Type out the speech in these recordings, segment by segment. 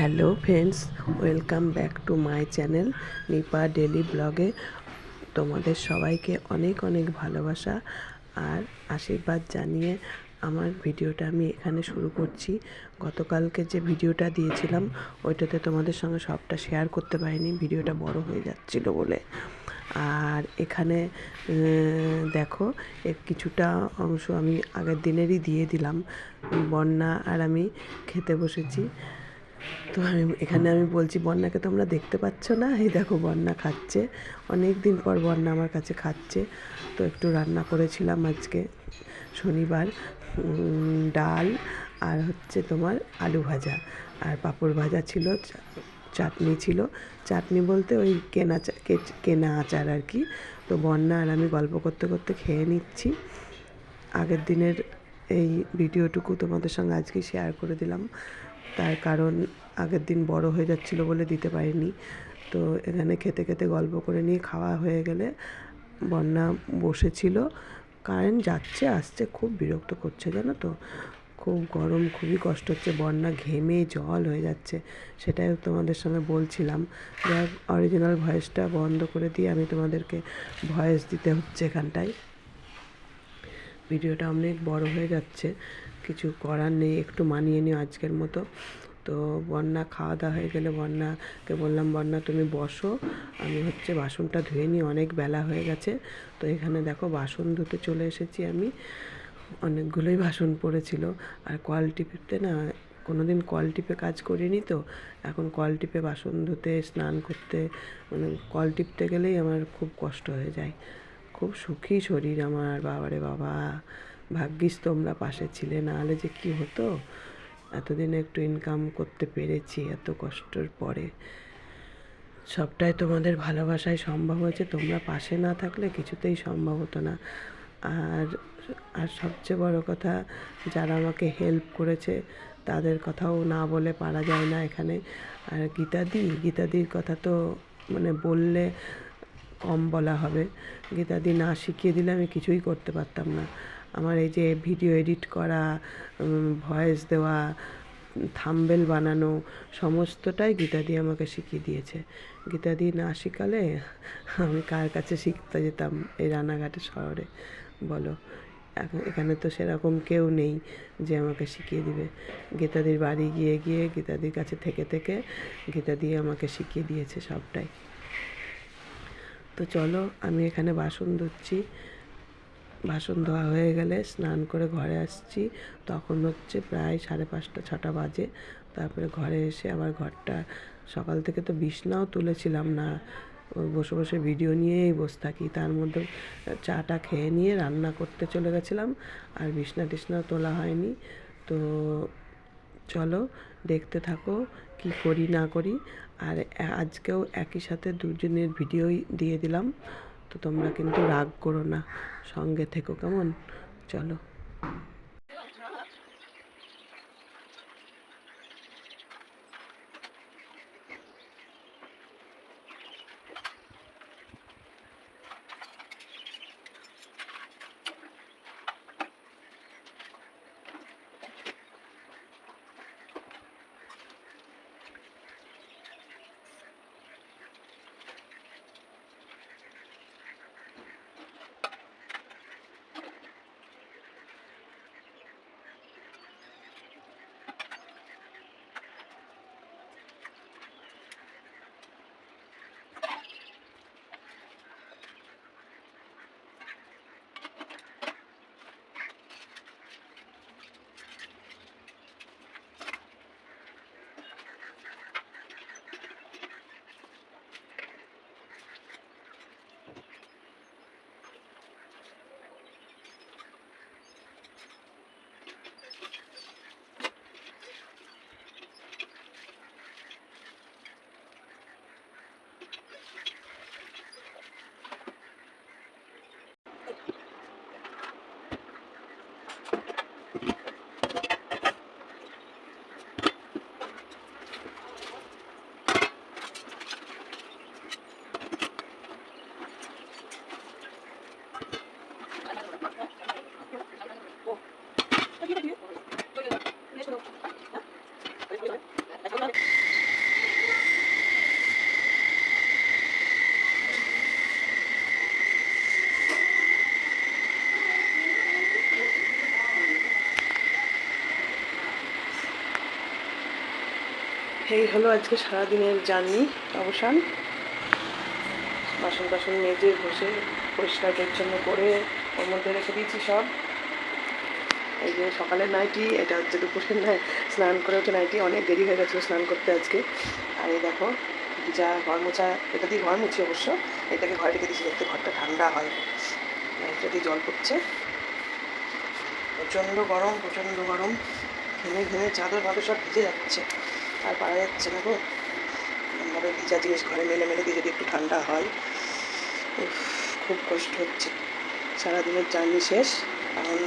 Hello friends, welcome back to my channel Nipa daily ব্লগে। তোমাদের সবাইকে অনেক অনেক ভালোবাসা আর আশীর্বাদ জানিয়ে আমার ভিডিওটা আমি এখানে শুরু করছি। গতকালকে যে ভিডিওটা দিয়েছিলাম, ওইটাতে তোমাদের সঙ্গে সবটা শেয়ার করতে পারিনি, ভিডিওটা বড় হয়ে যাচ্ছিল বলে। আর এখানে দেখো, এর কিছুটা অংশ আমি আগের দিনেরই দিয়ে দিলাম। বন্যা আর আমি খেতে বসেছি। তো আমি, এখানে আমি বলছি, বন্যাকে তোমরা দেখতে পাচ্ছ না? এই দেখো, বন্যা খাচ্ছে। অনেক দিন পর বন্যা আমার কাছে খাচ্ছে। তো একটু রান্না করেছিলাম আজকে, শনিবার। ডাল আর হচ্ছে তোমার আলু ভাজা। আর পাঁপড় ভাজা ছিল চাটনি ছিল। চাটনি বলতে ওই কেনা কেনা আচার আর কি। তো বন্যা আর আমি গল্প করতে করতে খেয়ে নিচ্ছি। আগের দিনের এই ভিডিওটুকু তোমাদের সঙ্গে আজকে শেয়ার করে দিলাম। তার কারণ আগের দিন বড় হয়ে যাচ্ছিল বলে দিতে পারিনি। তো এখানে খেতে খেতে গল্প করে নিয়ে খাওয়া হয়ে গেলে বন্যা বসেছিল। কারেন্ট যাচ্ছে, আসছে, খুব বিরক্ত করছে, জানো তো? খুব গরম, খুবই কষ্ট হচ্ছে, বন্যা ঘেমে জল হয়ে যাচ্ছে, সেটাই তোমাদের সঙ্গে বলছিলাম। যাই অরিজিনাল ভয়েসটা বন্ধ করে দিয়ে আমি তোমাদেরকে ভয়েস দিতে হচ্ছে এখানটায়। ভিডিওটা অনেক বড় হয়ে যাচ্ছে। কিছু করার নেই, একটু মানিয়ে নিও আজকের মতো। তো বন্যা, খাওয়া দাওয়া হয়ে গেলে বন্যাকে বললাম, বন্যা, তুমি বসো। আমি হচ্ছে বাসনটা ধুয়ে নিই, অনেক বেলা হয়ে গেছে। তো এখানে দেখো বাসন ধুতে চলে এসেছি আমি। অনেকগুলোই বাসন পড়েছিল। আর কল টিপতে না কোনো দিন কল টিপে কাজ করিনি তো। এখন কল টিপে বাসন ধুতে, স্নান করতে মানে কল টিপতে গেলেই আমার খুব কষ্ট হয়ে যায়। খুব সুখী শরীর আমার, বাবারে বাবা। ভাগ্যিস তোমরা পাশে ছিলে, না হলে যে কী হতো? এতদিন একটু ইনকাম করতে পেরেছি, এত কষ্টর পরে। সবটাই তোমাদের ভালোবাসায় সম্ভব হয়েছে, তোমরা পাশে না থাকলে কিছুতেই সম্ভব হতো না। আর আর সবচেয়ে বড় কথা, যারা আমাকে হেল্প করেছে, তাদের কথাও না বলে পারা যায় না এখানে। আর গীতাদি, গীতাদির কথা তো মানে বললে কম বলা হবে। গীতাদি না শিখিয়ে দিলে আমি কিছুই করতে পারতাম না। আমার এই যে ভিডিও এডিট করা ভয়েস দেওয়া, থাম্বেল বানানো, সমস্তটাই গীতাদি আমাকে শিখিয়ে দিয়েছে। গীতাদি না শেখালে আমি কার কাছে শিখতে যেতাম এই রানাঘাটের শহরে? বলো। এখন এখানে তো সেরকম কেউ নেই যে আমাকে শিখিয়ে দিবে। গীতাদির বাড়ি গিয়ে গিয়ে গীতাদির কাছে থেকে থেকে গীতাদি আমাকে শিখিয়ে দিয়েছে সবটাই। তো চলো, আমি এখানে বাসন ধুচ্ছি। বাসন ধোয়া হয়ে গেলে স্নান করে ঘরে আসছি। তখন হচ্ছে প্রায় সাড়ে পাঁচটা, ছটা বাজে। তারপরে ঘরে এসে আবার ঘরটা, সকাল থেকে তো বিছনাও তুলেছিলাম না। বসে বসে ভিডিও নিয়েই বসে থাকি। তার মধ্যে চাটা খেয়ে নিয়ে রান্না করতে চলে গেছিলাম। আর বিছনা টিছনাও তোলা হয়নি। তো চলো দেখতে থাকো কি করি না করি। আর আজকেও একই সাথে দুজনের ভিডিওই দিয়ে দিলাম। তো তোমরা কিন্তু রাগ করো না, সঙ্গে থেকো কেমন? চলো। questions. এই হলো আজকে সারাদিনের জার্নি, অবসান। বাসন টাসন মেজে বসে পরিষ্কার পরিচ্ছন্ন করে ওর মধ্যে রেখে দিয়েছি সব। এই যে সকালের নাইটি, এটা হচ্ছে দুপুরের নাই স্নান করে উঠে নাইটি। অনেক দেরি হয়ে গেছিল স্নান করতে আজকে। আর এই দেখো, যা ঘর মোছা, এটা দিয়ে ঘর মুছি অবশ্য। এটাকে ঘরে রেখে দিয়েছি যাতে ঘরটা ঠান্ডা হয়। এটা দিয়ে জল পড়ছে। প্রচণ্ড গরম প্রচণ্ড গরম। ঘেমে ঘেমে চাদর ফাদর সব ভিজে যাচ্ছে। আর পারা যাচ্ছে না গো। এমনভাবে ভিজা জিনিস ঘরে মেলে মেলে দিয়ে যদি একটু ঠান্ডা হয় খুব কষ্ট হচ্ছে। সারাদিনের জার্নি শেষ কারণ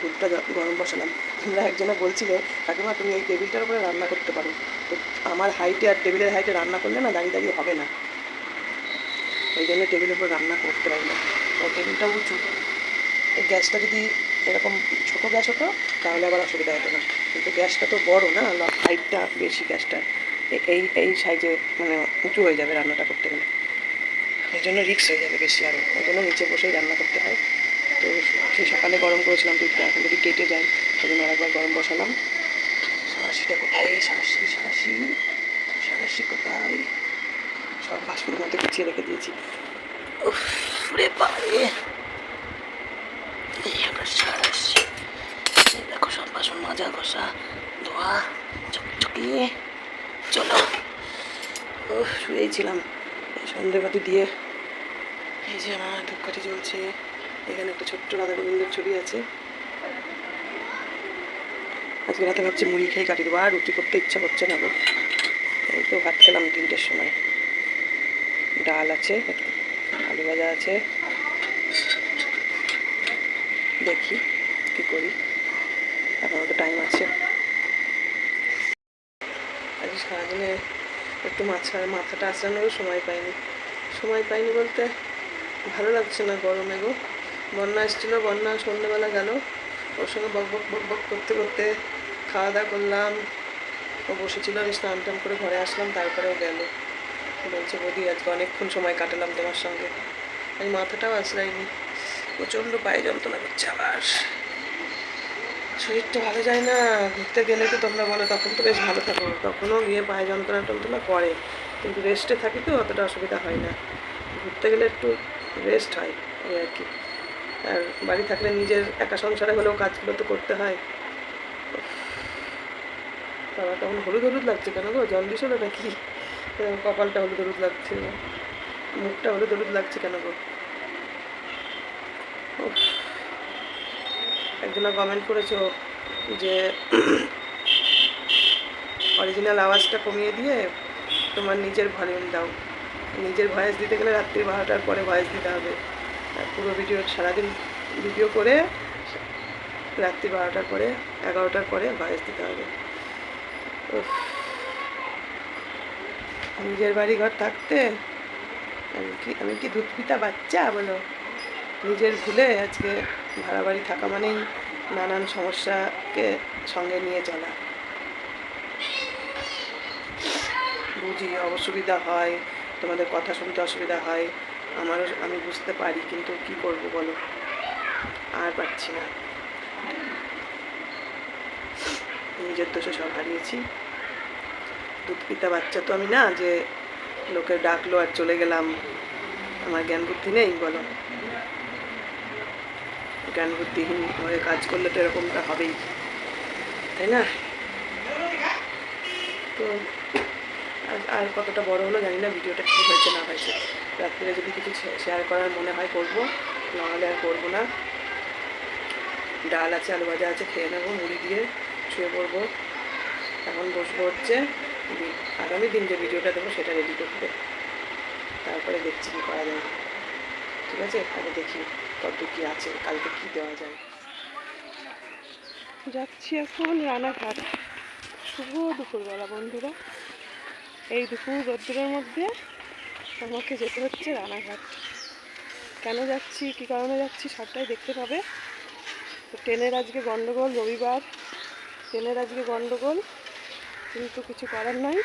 দুধটা গরম বসালাম। তোমরা একজনে বলছিলে, কাকিমা, তুমি এই টেবিলটার উপরে রান্না করতে পারো। তো আমার হাইটে আর টেবিলের হাইটে রান্না করলে না দাঁড়িয়ে দাঁড়িয়ে হবে না। ওই জন্য টেবিলের উপর রান্না করতে পারি না। ও টেবিলটা উঁচু। এই গ্যাসটা যদি এরকম ছোটো গ্যাস হতো তাহলে আবার অসুবিধা হতো না। কিন্তু গ্যাসটা তো বড় না হাইটটা বেশি গ্যাসটা। এই এই সাইজে মানে উঁচু হয়ে যাবে রান্নাটা করতে গেলে। ওই জন্য রিক্স হয়ে যাবে বেশি আরও ওই জন্য নিচে বসেই রান্না করতে হয়। তো সেই সকালে গরম করেছিলাম দুধটা এখন যদি কেটে যায় ওই জন্য আরেকবার গরম বসালাম। সাঁড়াশিটা কোথায়? সাঁড়াশি সাঁড়াশি সাঁড়াশি কোথায়? সব বাসনের মধ্যে গুছিয়ে রেখে দিয়েছি। উফ, রে এই হলো সাঁড়াশি এই দেখো সব বাসন মাজা, ঘষা, ধোয়া চকচকি চলো। শুয়েছিলাম। সন্ধেবাতি দিয়ে। এই যে আমার ধূপকাঠি জ্বলছে। এখানে একটা ছোট্ট রাধা গোবিন্দের ছবি আছে। আজকে রাতে ভাবছি মুড়ি খেয়ে কাটিয়ে দেবো। আর রুটি করতে ইচ্ছা করছে না এই তো ভাত খেলাম তিনটের সময়। ডাল আছে, আলু ভাজা আছে। দেখি কি করি। এখনও তো টাইম আছে। আজকে সারাদিনে একটু মাথা মাথাটা আঁচড়ানোরও সময় পাইনি। সময় পাইনি বলতে ভালো লাগছে না গরমে গো। বন্যা এসেছিল, বন্যা সন্ধ্যেবেলা গেল। ওর সঙ্গে বক বক বক বক করতে করতে খাওয়া দাওয়া করলাম। ও বসেছিল, আমি স্নান টান করে ঘরে আসলাম তারপরেও গেল। বলছে, বৌদি, আজকে অনেকক্ষণ সময় কাটালাম তোমার সঙ্গে। আমি মাথাটাও আঁচড়াইনি। প্রচণ্ড পায়ে যন্ত্রণা করছে আবার শরীরটা ভালো যায় না, ঘুরতে গেলে তো তোমরা বলো, তখন তো বেশ ভালো থাকো। তখনও গিয়ে পায়ে যন্ত্রণা টন্ত্রণা করে, কিন্তু রেস্টে থাকি তো অতটা অসুবিধা হয় না। ঘুরতে গেলে একটু রেস্ট হয় এই আর কি। আর বাড়ি থাকলে নিজের একা সংসারে হলেও কাজগুলো তো করতে হয়। বাবা, তখন হলুদ হলুদ লাগছে কেন গো? জন্ডিস হলো নাকি? কপালটা হলুদ হলুদ লাগছে। মুখটা হলুদ হলুদ লাগছে কেন গো। একজনা কমেন্ট করেছ যে অরিজিনাল আওয়াজটা কমিয়ে দিয়ে তোমার নিজের ভলিউম দাও। নিজের ভয়েস দিতে গেলে রাত্রি বারোটার পরে ভয়েস দিতে হবে। পুরো ভিডিও সারাদিন ভিডিও করে রাত্রি বারোটার পরে, এগারোটার পরে ভয়েস দিতে হবে। নিজের বাড়ি ঘর থাকতে আমি কি আমি কি দুধ পিতা বাচ্চা বলো? নিজের ভুলে আজকে ভাড়া বাড়ি থাকা মানেই নানান সমস্যাকে সঙ্গে নিয়ে চলা। বুঝি অসুবিধা হয়, তোমাদের কথা শুনতে অসুবিধা হয়, আমারও আমি বুঝতে পারি, কিন্তু কি করব বলো? আর পারছি না। নিজের দোষে সব হারিয়েছি। দুধ পিতা বাচ্চা তো আমি না, যে লোকে ডাকলো আর চলে গেলাম। আমার জ্ঞান বুদ্ধি নেই, বলো। জ্ঞান বুদ্ধিহীন হয়ে কাজ করলে তো এরকমটা হবেই। তাই না? তো আর- কতটা বড় হলো জানি না, ভিডিওটা কী হয়েছে না হয়েছে। রাত্রিরে যদি কিছু শেয়ার করার মনে হয় করব, নাহলে আর করব না। ডাল আছে, আলু ভাজা আছে, খেয়ে নেব, মুড়ি দিয়ে শুয়ে পড়ব। এখন বসবো হচ্ছে, আগামী দিন যে ভিডিওটা দেবো সেটা রেডি করতে। তারপরে দেখছি কী করা যায়। ঠিক আছে? আগে দেখি কত কী আছে, কালকে কী দেওয়া যায়। যাচ্ছি এখন রানাঘাট। শুভ দুপুরবেলা, বন্ধুরা। এই দুপুর রোদ্দুরের মধ্যে আমাকে যেতে হচ্ছে রানাঘাট। কেন যাচ্ছি, কী কারণে যাচ্ছি সবটাই দেখতে পাবে। তো ট্রেনের আজকে গন্ডগোল, রবিবার। ট্রেনের আজকে গন্ডগোল, কিন্তু কিছু করার নাই।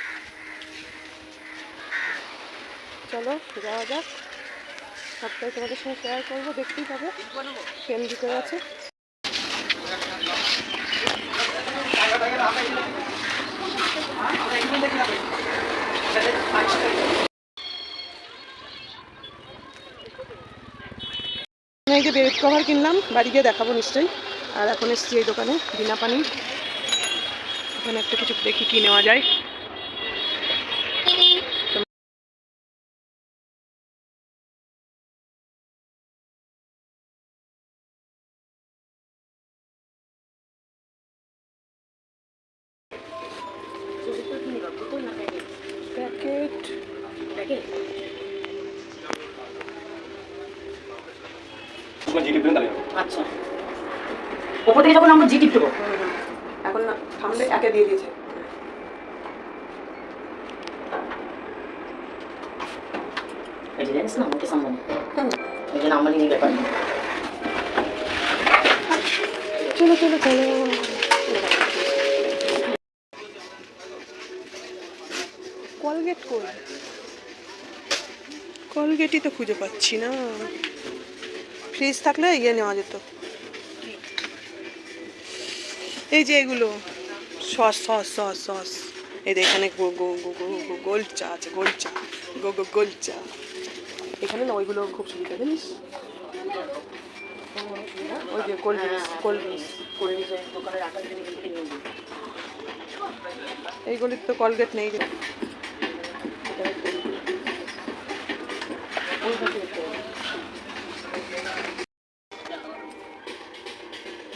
চলো, যাওয়া যাক। সবটাই তোমাদের সঙ্গে শেয়ার করব, দেখতেই পাবে। তেল দিতে আছে। আমি যে বেড কভার কিনলাম, বাড়ি গিয়ে দেখাবো নিশ্চয়ই। আর এখন এসছি এই দোকানে, বিনা পানি। এখানে একটা কিছু দেখি কি নেওয়া যায়। চলো চলো কলগেট কলগেটই তো খুঁজে পাচ্ছি না। ফ্রিজ থাকলে ইয়ে নেওয়া যেত। এই যে এগুলো, সস সস সস সস। এই যে এখানে গো গো গো গো গো, গোল চা আছে, গোল চা। গো গো, গোল চা। এখানে না, ওইগুলো খুব সুবিধা, জানিস? ওই যে কোল্ড ড্রিঙ্কস কোল্ড ড্রিঙ্কস করে নিয়ে দোকানে রাখা থেকে নিয়ে নিয়ে এইগুলির তো কলগেট নেই।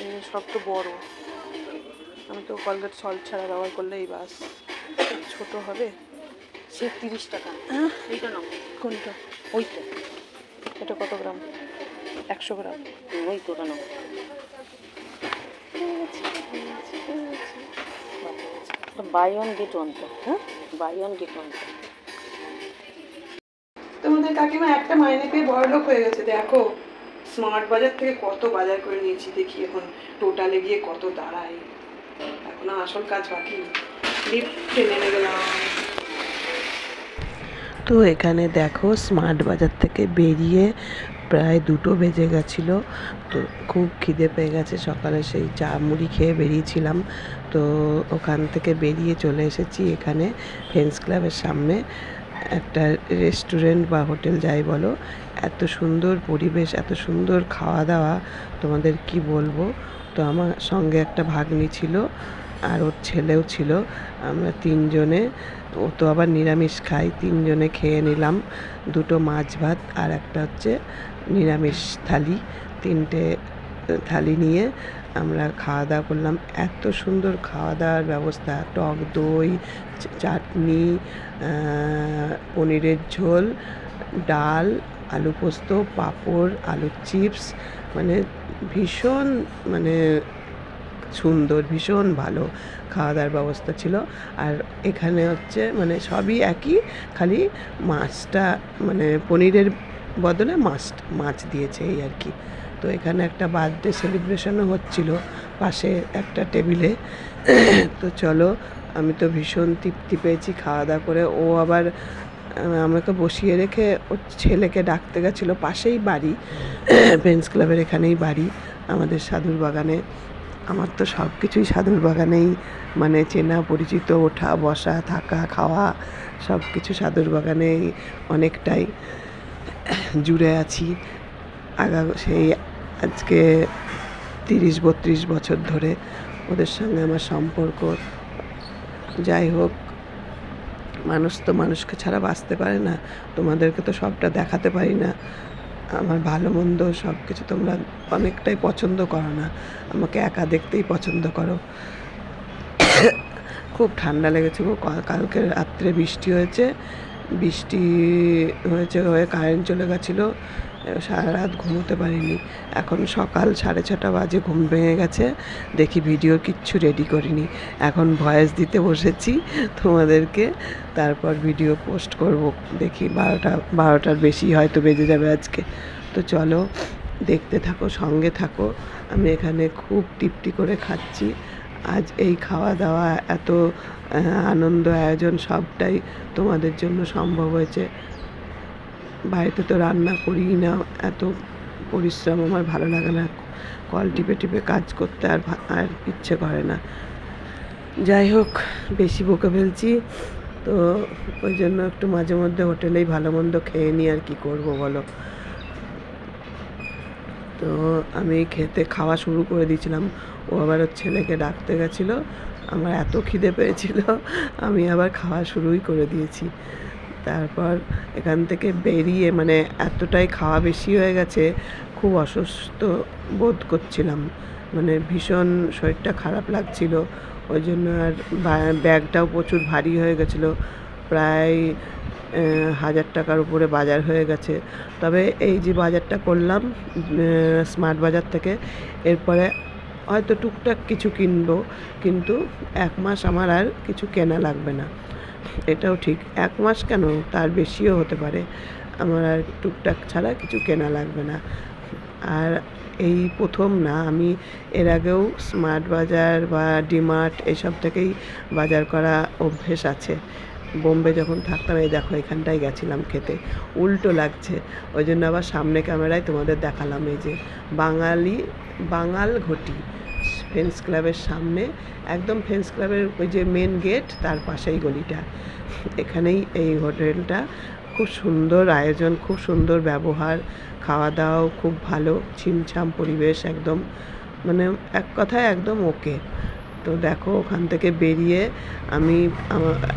এই সব তো বড়। আমি তো কলগেট সল্ট ছাড়া ব্যবহার করলে এই বাস। ছোট হবে? সে তিরিশ টাকা। হ্যাঁ? এইটা নাও। কোনটা? ওইটা। এটা কত গ্রাম? একশো গ্রাম। ওই তোটা নাও বাই ওয়ান গেট ওয়ান তো হ্যাঁ? বাই ওয়ান গেট ওয়ান তো তোমাদের কাকিমা একটা মাইনে পেয়ে বড় লোক হয়ে গেছে দেখো। স্মার্ট বাজার থেকে কত বাজার করে নিয়েছি দেখি এখন। টোটালে গিয়ে কত দাঁড়ায়। এখন আসল কাজ বাকি। লিফটে নেমে গেলাম। তো এখানে দেখো স্মার্ট বাজার থেকে বেরিয়ে প্রায় দুটো বেজে গেছিল। তো খুব খিদে পেয়ে গেছে। সকালে সেই চা মুড়ি খেয়ে বেরিয়েছিলাম। তো ওখান থেকে বেরিয়ে চলে এসেছি এখানে ফ্রেন্ডস ক্লাবের সামনে। একটা রেস্টুরেন্ট বা হোটেল যাই বলো। এত সুন্দর পরিবেশ, এত সুন্দর খাওয়া দাওয়া তোমাদের কি বলব? তো আমার সঙ্গে একটা ভাগ্নি ছিল আর ওর ছেলেও ছিল। আমরা তিনজনে, ও তো আবার নিরামিষ খাই তিনজনে খেয়ে নিলাম। দুটো মাছ ভাত আর একটা হচ্ছে নিরামিষ থালি, তিনটে থালি নিয়ে আমরা খাওয়া দাওয়া করলাম। এত সুন্দর খাওয়া দাওয়ার ব্যবস্থা। টক দই চাটনি পনিরের ঝোল, ডাল, আলু পোস্ত, পাঁপড়, আলুর চিপস মানে ভীষণ মানে সুন্দর, ভীষণ ভালো খাওয়া দাওয়ার ব্যবস্থা ছিল। আর এখানে হচ্ছে মানে সবই একই, খালি মাছটা মানে পনিরের বদলে মাছ মাছ দিয়েছে এই আর কি। তো এখানে একটা বার্থডে সেলিব্রেশনও হচ্ছিল পাশে একটা টেবিলে। তো চলো, আমি তো ভীষণ তৃপ্তি পেয়েছি খাওয়া দাওয়া করে। ও আবার আমাকে বসিয়ে রেখে ওর ছেলেকে ডাকতে গেছিল পাশেই বাড়ি। ফ্রেন্ডস ক্লাবের এখানেই বাড়ি, আমাদের সাধুর বাগানে। আমার তো সব কিছুই সাধুর বাগানেই মানে চেনা, পরিচিত, ওঠা, বসা, থাকা, খাওয়া সব কিছু সাধুর বাগানেই অনেকটাই। জুড়ে আছি। আগা, সেই আজকে তিরিশ, বত্রিশ বছর ধরে ওদের সঙ্গে আমার সম্পর্ক। যাই হোক, মানুষ তো মানুষকে ছাড়া বাঁচতে পারে না। তোমাদেরকে তো সবটা দেখাতে পারি না। আমার ভালো, মন্দ সব কিছু তোমরা অনেকটাই পছন্দ করো না। আমাকে একা দেখতেই পছন্দ করো। খুব ঠান্ডা লেগেছে কালকে রাত্রে বৃষ্টি হয়েছে। বৃষ্টি হয়েছে হয়ে কারেন্ট চলে গেছিল সারা রাত ঘুমোতে পারিনি। এখন সকাল সাড়ে ছটা বাজে ঘুম ভেঙে গেছে, দেখি ভিডিও কিচ্ছু রেডি করিনি। এখন ভয়েস দিতে বসেছি তোমাদেরকে, তারপর ভিডিও পোস্ট করব, দেখি বারোটা, বারোটার বেশি হয়তো বেজে যাবে আজকে। তো চলো, দেখতে থাকো, সঙ্গে থাকো, আমি এখানে খুব তৃপ্তি করে খাচ্ছি। আজ এই খাওয়া দাওয়া এত আনন্দ আয়োজন সবটাই তোমাদের জন্য সম্ভব হয়েছে। বাড়িতে তো রান্না করি না, এত পরিশ্রম আমার ভালো লাগে না। কল টিপে টিপে কাজ করতে আর আর ইচ্ছে করে না। যাই হোক, বেশি বকে ফেলছি, তো ওই জন্য একটু মাঝে মধ্যে হোটেলেই ভালো মন্দ খেয়ে নিই আর কি করব বলো? তো আমি খেতে খাওয়া শুরু করে দিয়েছিলাম। ও আবার ওর ছেলেকে ডাকতে গেছিল। আমার এত খিদে পেয়েছিল, আমি আবার খাওয়া শুরুই করে দিয়েছি। তারপর এখান থেকে বেরিয়ে মানে এতটাই খাওয়া বেশি হয়ে গেছে, খুব অসুস্থ বোধ করছিলাম। মানে ভীষণ শরীরটা খারাপ লাগছিল। ওই জন্য আর ব্যাগটাও প্রচুর ভারী হয়ে গেছিল। প্রায় হাজার টাকার উপরে বাজার হয়ে গেছে। তবে এই যে বাজারটা করলাম স্মার্ট বাজার থেকে, এরপরে হয়তো টুকটাক কিছু কিনবো, কিন্তু এক মাস আমার আর কিছু কেনা লাগবে না। এটাও ঠিক। এক মাস কেন? তার বেশিও হতে পারে। আমার আর টুকটাক ছাড়া কিছু কেনা লাগবে না। আর এই প্রথম না, আমি এর আগেও স্মার্ট বাজার বা ডিমার্ট এসব থেকেই বাজার করা অভ্যেস আছে। বোম্বে যখন থাকতাম, এই দেখো এখানটায় গেছিলাম খেতে। উল্টো লাগছে। ওই জন্য আবার সামনে ক্যামেরায় তোমাদের দেখালাম এই যে বাঙালি, বাঙাল ঘটি। ফ্রেন্ডস ক্লাবের সামনে, একদম ফ্রেন্ডস ক্লাবের ওই যে মেন গেট তার পাশেই গলিটা। এখানেই এই হোটেলটা। খুব সুন্দর আয়োজন, খুব সুন্দর ব্যবহার খাওয়া দাওয়াও খুব ভালো, ছিমছাম পরিবেশ একদম মানে এক কথায় একদম ওকে তো দেখো, ওখান থেকে বেরিয়ে আমি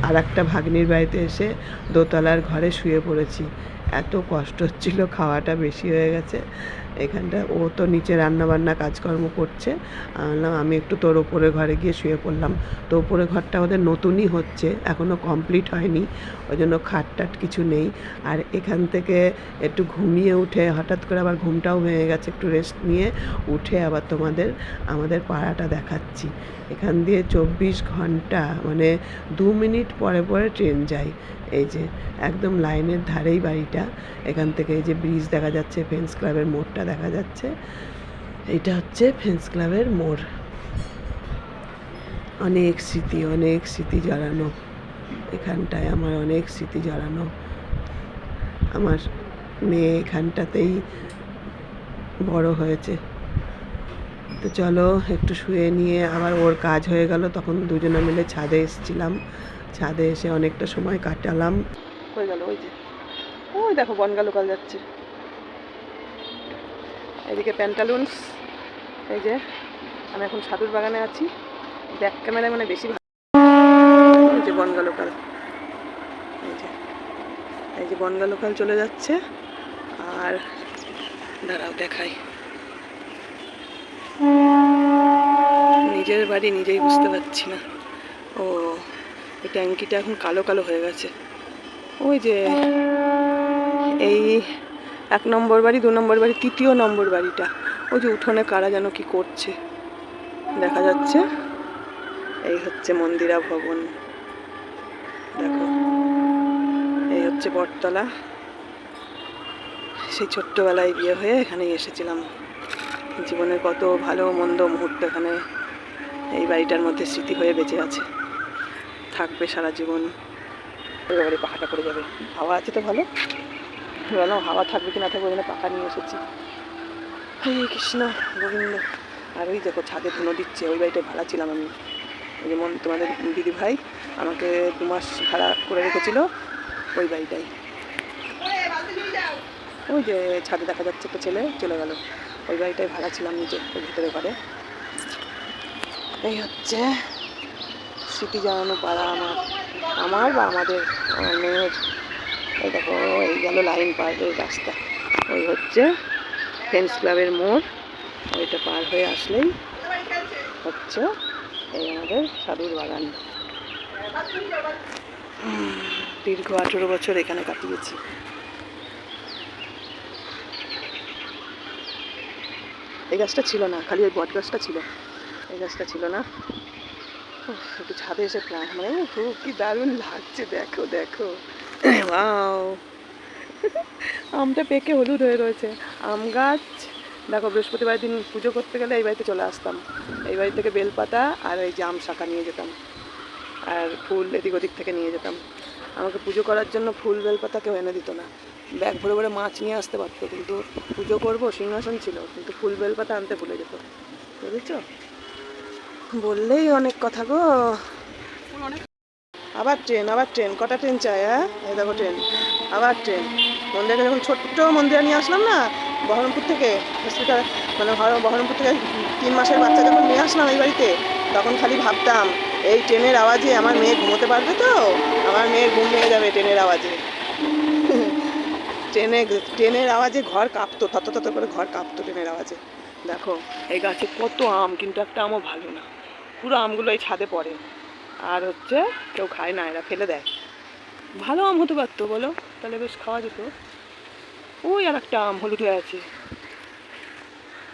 আর একটা ভাগ্নির বাড়িতে এসে দোতলার ঘরে শুয়ে পড়েছি। এত কষ্ট হচ্ছিল, খাওয়াটা বেশি হয়ে গেছে। এখানটা, ও তো নিচে রান্না বান্না কাজকর্ম করছে। আমি একটু তোর ওপরে ঘরে গিয়ে শুয়ে পড়লাম। তো ওপরে ঘরটা ওদের নতুনই হচ্ছে এখনও কমপ্লিট হয়নি। ওই জন্য খাট টাট কিছু নেই। আর এখান থেকে একটু ঘুমিয়ে উঠে, হঠাৎ করে আবার ঘুমটাও ভেঙে গেছে, একটু রেস্ট নিয়ে উঠে আবার তোমাদের, আমাদের পাড়াটা দেখাচ্ছি। এখান দিয়ে চব্বিশ ঘণ্টা মানে দু মিনিট পরে পরে ট্রেন যায়। এই যে, একদম লাইনের ধারেই বাড়িটা। এখান থেকে এই যে ব্রিজ দেখা যাচ্ছে ফ্রেন্ডস ক্লাবের মোড়টা দেখা যাচ্ছে। এটা হচ্ছে ফ্রেন্ডস ক্লাবের মোড়। অনেক স্মৃতি অনেক স্মৃতি জড়ানো। এখানটায় আমার অনেক স্মৃতি জড়ানো। আমার মেয়ে এখানটাতেই বড় হয়েছে। তো চলো, একটু শুয়ে নিয়ে আবার ওর কাজ হয়ে গেল, তখন দুজনে মিলে ছাদে এসেছিলাম। ছাদে এসে অনেকটা সময় কাটালাম। হয়ে গেল ওই যে। ওই দেখো বনগা লোকাল যাচ্ছে। এদিকে প্যান্টালুন্স এই যে, আমি এখন সাধুর বাগানে আছি। ব্যাক ক্যামেরায় মানে বেশি এই যে লোকাল এই যে এই যে বনগা লোকাল চলে যাচ্ছে। আর দাঁড়াও, দেখাই। নিজের বাড়ি নিজেই বুঝতে পারছি না। ও, এই ট্যাঙ্কিটা এখন কালো কালো হয়ে গেছে। ওই যে, এই এক নম্বর বাড়ি, দু নম্বর বাড়ি, তৃতীয় নম্বর বাড়িটা। ওই যে উঠোনে কারা যেন কি করছে। দেখা যাচ্ছে, এই হচ্ছে মন্দিরা ভবন। দেখো, এই হচ্ছে বটতলা। সেই ছোট্টবেলায় বিয়ে হয়ে এখানেই এসেছিলাম। জীবনের কত ভালো, মন্দ মুহূর্ত এখানে এই বাড়িটার মধ্যে স্মৃতি হয়ে বেঁচে আছে। থাকবে সারা জীবন। এবারে পাখাটা পড়ে যাবে। হাওয়া আছে তো ভালো? বললাম হাওয়া থাকবে কি না থাকবে জন্য পাখা নিয়ে এসেছি। হরে কৃষ্ণ, গোবিন্দ। আর ওই দেখো ছাদে ধুনো দিচ্ছে, ওই বাড়িটায় ভাড়া ছিলাম আমি। যেমন তোমাদের দিদি ভাই আমাকে দু মাস ভাড়া করে রেখেছিল ওই বাড়িটাই। ওই যে ছাদে দেখা যাচ্ছে একটা ছেলে, চলে গেল। ওই বাড়িটায় ভাড়া ছিলাম নিজে ওই ভিতরে ঘরে। এই হচ্ছে স্মৃতি জানানো পাড়া আমার আমার বা আমাদের মেয়ের। এই দেখো, এই গেল লাইন পার হয়ে রাস্তা। ওই হচ্ছে ফ্রেন্ডস ক্লাবের মোড়। ওইটা পার হয়ে আসলেই হচ্ছে এই আমাদের সাধুর বাগান। দীর্ঘ আঠেরো বছর এখানে কাটিয়েছি। এই গাছটা ছিল না খালি ওই বট গাছটা ছিল। এই গাছটা ছিল না। একটু ছাদে এসে প্ল্যান মানে উফ, কি দারুণ লাগছে। দেখো দেখো। ওয়াও। আমটা পেকে হলুদ হয়ে রয়েছে। আম গাছ। দেখো বৃহস্পতিবার দিন পুজো করতে গেলে এই বাড়িতে চলে আসতাম। এই বাড়ি থেকে বেলপাতা আর এই জাম শাখা নিয়ে যেতাম। আর ফুল এদিক ওদিক থেকে নিয়ে যেতাম। আমাকে পুজো করার জন্য ফুল বেলপাতা কেউ এনে দিত না। ব্যাগ ভরে ভরে মাছ নিয়ে আসতে পারতো, কিন্তু পুজো করব, সিংহাসন ছিল, কিন্তু ফুল বেলপাতা আনতে ভুলে যেত। বুঝেছ? বললেই অনেক কথা গো। আবার ট্রেন আবার ট্রেন, কটা ট্রেন চাই হ্যাঁ? দেখো ট্রেন, আবার ট্রেন। মন্দিরকে যখন ছোট্ট মন্দিরে নিয়ে আসলাম না, বহরমপুর থেকে হসপিটাল মানে হর- বহরমপুর থেকে তিন মাসের বাচ্চা যখন নিয়ে আসলাম এই বাড়িতে, তখন খালি ভাবতাম, এই ট্রেনের আওয়াজে আমার মেয়ে ঘুমোতে পারবে তো? আমার মেয়ের ঘুম ভেঙে যাবে ট্রেনের আওয়াজে। ট্রেনে, ট্রেনের আওয়াজে ঘর কাঁপতো, তত তত করে ঘর কাঁপতো ট্রেনের আওয়াজে। দেখো, এই গাছে কত আম, কিন্তু একটা আমও ভালো না। পুরো আমগুলো এই ছাদে পড়ে। আর হচ্ছে, কেউ খায় না, এরা ফেলে দেয়। ভালো আম হতে পারতো, বলো? তাহলে বেশ খাওয়া যেত। ওই আর একটা আম হলুদ হয়ে আছে।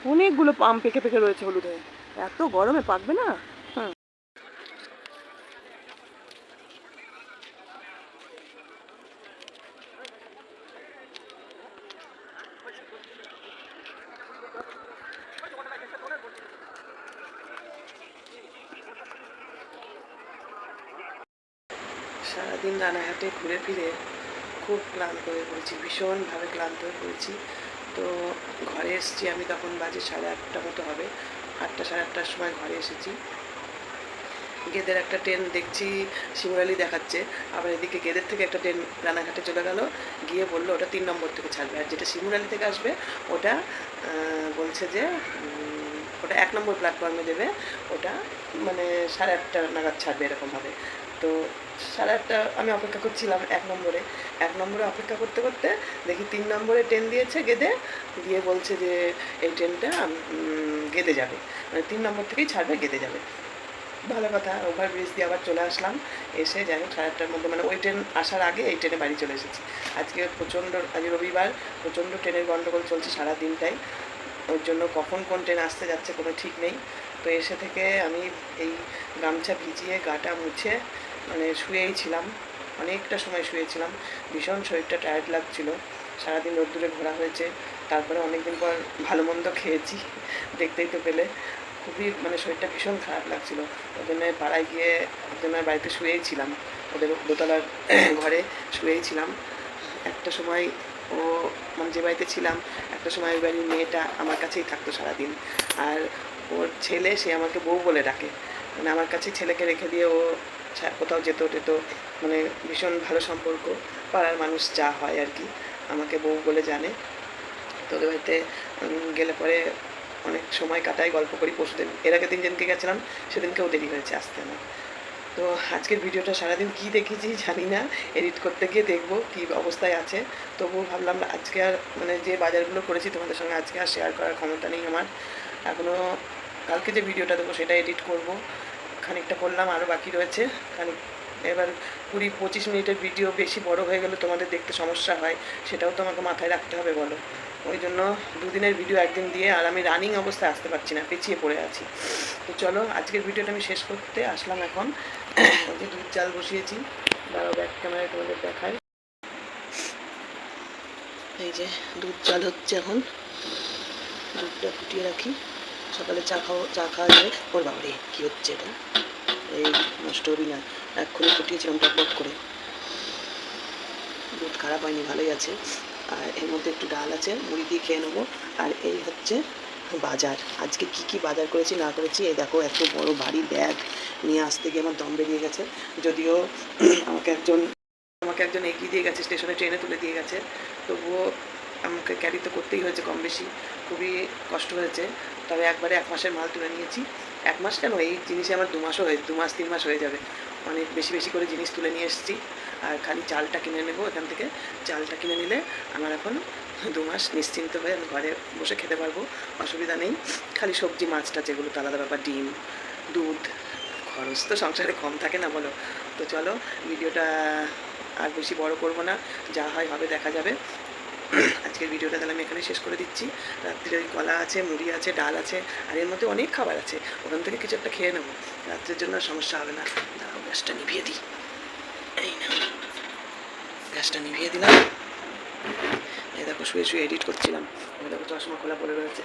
অনেকগুলো আম পেকে পেকে রয়েছে হলুদ। হয়ে এত গরমে পাকবে না? রানাঘাটে ঘুরে ফিরে খুব ক্লান্ত হয়ে পড়েছি, ভীষণভাবে ক্লান্ত হয়ে পড়েছি। তো ঘরে এসেছি আমি তখন বাজে সাড়ে আটটা মতো হবে, আটটা সাড়ে আটটার সময় ঘরে এসেছি। গেদের একটা ট্রেন দেখছি, শিমুরালি দেখাচ্ছে। আবার এদিকে গেদের থেকে একটা ট্রেন রানাঘাটে চলে গেল, গিয়ে বলল ওটা তিন নম্বর থেকে ছাড়বে। আর যেটা শিমুরালি থেকে আসবে, ওটা বলছে যে ওটা এক নম্বর প্ল্যাটফর্মে দেবে, ওটা মানে সাড়ে আটটা নাগাদ ছাড়বে এরকম হবে। তো সাড়ে আটটা আমি অপেক্ষা করছিলাম এক নম্বরে। এক নম্বরে অপেক্ষা করতে করতে দেখি তিন নম্বরে ট্রেন দিয়েছে গেদে, দিয়ে বলছে যে এই ট্রেনটা গেদে যাবে। মানে তিন নম্বর থেকেই ছাড়বে, গেদে যাবে। ভালো কথা ওভারব্রিজ দিয়ে আবার চলে আসলাম। এসে যাই হোক, সাড়ে আটটার মধ্যে মানে ওই ট্রেন আসার আগে এই ট্রেনে বাড়ি চলে এসেছি। আজকে প্রচণ্ড, আজ রবিবার, প্রচণ্ড ট্রেনের গণ্ডগোল চলছে সারা দিনটাই। ওর জন্য কখন কোন ট্রেন আসতে যাচ্ছে কোনো ঠিক নেই। তো এসে থেকে আমি এই গামছা ভিজিয়ে গাটা মুছে মানে শুয়েই ছিলাম। অনেকটা সময় শুয়েছিলাম ভীষণ শরীরটা টায়ার্ড লাগছিল। সারাদিন রোদ্দুরে ঘোরা হয়েছে। তারপরে অনেকদিন পর ভালো মন্দ খেয়েছি, দেখতেই তো পেলে। খুবই মানে শরীরটা ভীষণ খারাপ লাগছিল। ওই জন্য পাড়ায় গিয়ে একজনের বাড়িতে শুয়েই ছিলাম। ওদের দোতলার ঘরে শুয়েই ছিলাম। একটা সময় ও মানে যে বাড়িতে ছিলাম, একটা সময় ওই বাড়ির মেয়েটা আমার কাছেই থাকতো সারাদিন। আর ওর ছেলে সে আমাকে বউ বলে ডাকে। মানে আমার কাছে ছেলেকে রেখে দিয়ে ও কোথাও যেত টেত মানে ভীষণ ভালো সম্পর্ক, পাড়ার মানুষ যা হয় আর কি, আমাকে বউ বলে জানে। তো ওদের বাড়িতে গেলে পরে অনেক সময় কাটাই গল্প করি পরশুদিন। এর আগে দিন যেদিনকে গেছিলাম, সেদিনকেও দেরি হয়েছে আসতে আমার। তো আজকের ভিডিওটা সারাদিন কি দেখেছি জানি না এডিট করতে গিয়ে দেখব কী অবস্থায় আছে। তবুও ভাবলাম আজকে আর মানে যে বাজারগুলো করেছি তোমাদের সঙ্গে আজকে আর শেয়ার করার ক্ষমতা নেই আমার। এখনও কালকে যে ভিডিওটা দেবো সেটা এডিট করব। খানিকটা করলাম আরও বাকি রয়েছে। খানিক, এবার কুড়ি পঁচিশ মিনিটের ভিডিও বেশি বড় হয়ে গেলে তোমাদের দেখতে সমস্যা হয়, সেটাও তোমাকে মাথায় রাখতে হবে বলো। ওই জন্য দুদিনের ভিডিও একদিন দিয়ে, আর আমি রানিং অবস্থায় আসতে পারছি না পেছিয়ে পড়ে আছি। তো চলো, আজকের ভিডিওটা আমি শেষ করতে আসলাম এখন। যে দুধ চাল বসিয়েছি, দাঁড়াও ব্যাক ক্যামেরায় তোমাদের দেখায় এই যে দুধ চাল হচ্ছে এখন। দুধটা ফুটিয়ে রাখি। সকালে চা খাওয়া চা খাওয়া যায় ওর বাবারে, কী হচ্ছে এটা? এই নষ্ট হবি না। এক্ষুনি ফুটিয়েছিলাম টক করে। দুধ খারাপ হয়নি, ভালোই আছে। আর এর মধ্যে একটু ডাল আছে, মুড়ি দিয়ে খেয়ে নেব। আর এই হচ্ছে বাজার। আজকে কি কি বাজার করেছি, না করেছি, এই দেখো, এত বড় ভারী ব্যাগ নিয়ে আসতে গিয়ে আমার দম বেরিয়ে গেছে। যদিও আমাকে একজন আমাকে একজন এগিয়ে দিয়ে গেছে, স্টেশনে ট্রেনে তুলে দিয়ে গেছে। তবুও আমাকে ক্যারি তো করতেই হয়েছে কম বেশি। খুবই কষ্ট হয়েছে। তবে একবারে এক মাসের মাল তুলে নিয়েছি। এক মাস কেন? এই জিনিসে আমার দু মাসও হয়ে দু মাস, তিন মাস হয়ে যাবে। অনেক বেশি বেশি করে জিনিস তুলে নিয়ে এসেছি। আর খালি চালটা কিনে নেব এখান থেকে। চালটা কিনে নিলে আমার এখন দু মাস নিশ্চিন্ত হয়ে আমি ঘরে বসে খেতে পারব। অসুবিধা নেই। খালি সবজি মাছটা যেগুলো তো আলাদা ব্যাপার, ডিম, দুধ, খরচ তো সংসারে কম থাকে না বলো। তো চলো, ভিডিওটা আর বেশি বড় করব না। যা হয় হবে, দেখা যাবে। আজকের ভিডিওটা তাহলে আমি এখানে শেষ করে দিচ্ছি। রাত্রিরে ওই কলা আছে, মুড়ি আছে, ডাল আছে, আর এর মধ্যে অনেক খাবার আছে। ওখান থেকে কিছু একটা খেয়ে নেব। রাত্রের জন্য সমস্যা হবে না। দাঁড়াও গ্যাসটা নিভিয়ে দিই। এই না গ্যাসটা নিভিয়ে দিলাম। এই দেখো, শুয়ে শুয়ে এডিট করছিলাম। এই দেখো চশমা খোলা পড়ে রয়েছে।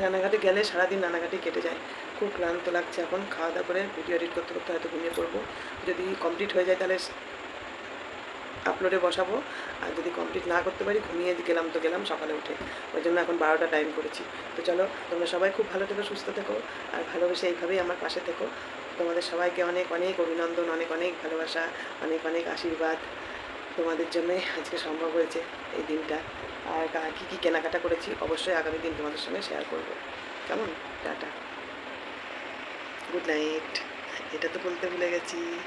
রানাঘাটে গেলে সারাদিন রানাঘাটে কেটে যায়। খুব ক্লান্ত লাগছে এখন। খাওয়া দাওয়া করে ভিডিও এডিট করতে করতে হয়তো ঘুমিয়ে পড়ব। যদি কমপ্লিট হয়ে যায় তাহলে আপলোডে বসাবো। আর যদি কমপ্লিট না করতে পারি, ঘুমিয়ে গেলাম তো গেলাম সকালে উঠে। ওই জন্য এখন বারোটা টাইম করেছি। তো চলো, তোমরা সবাই খুব ভালো থেকো, সুস্থ থেকো। আর ভালোবেসে এইভাবেই আমার পাশে থেকো। তোমাদের সবাইকে অনেক অনেক অভিনন্দন, অনেক অনেক ভালোবাসা, অনেক অনেক আশীর্বাদ তোমাদের জন্যই আজকে সম্ভব হয়েছে এই দিনটা। আর কী কী কেনাকাটা করেছি অবশ্যই আগামী দিন তোমাদের সঙ্গে শেয়ার করব। কেমন? টাটা। গুড নাইট এটা তো বলতে ভুলে গেছি।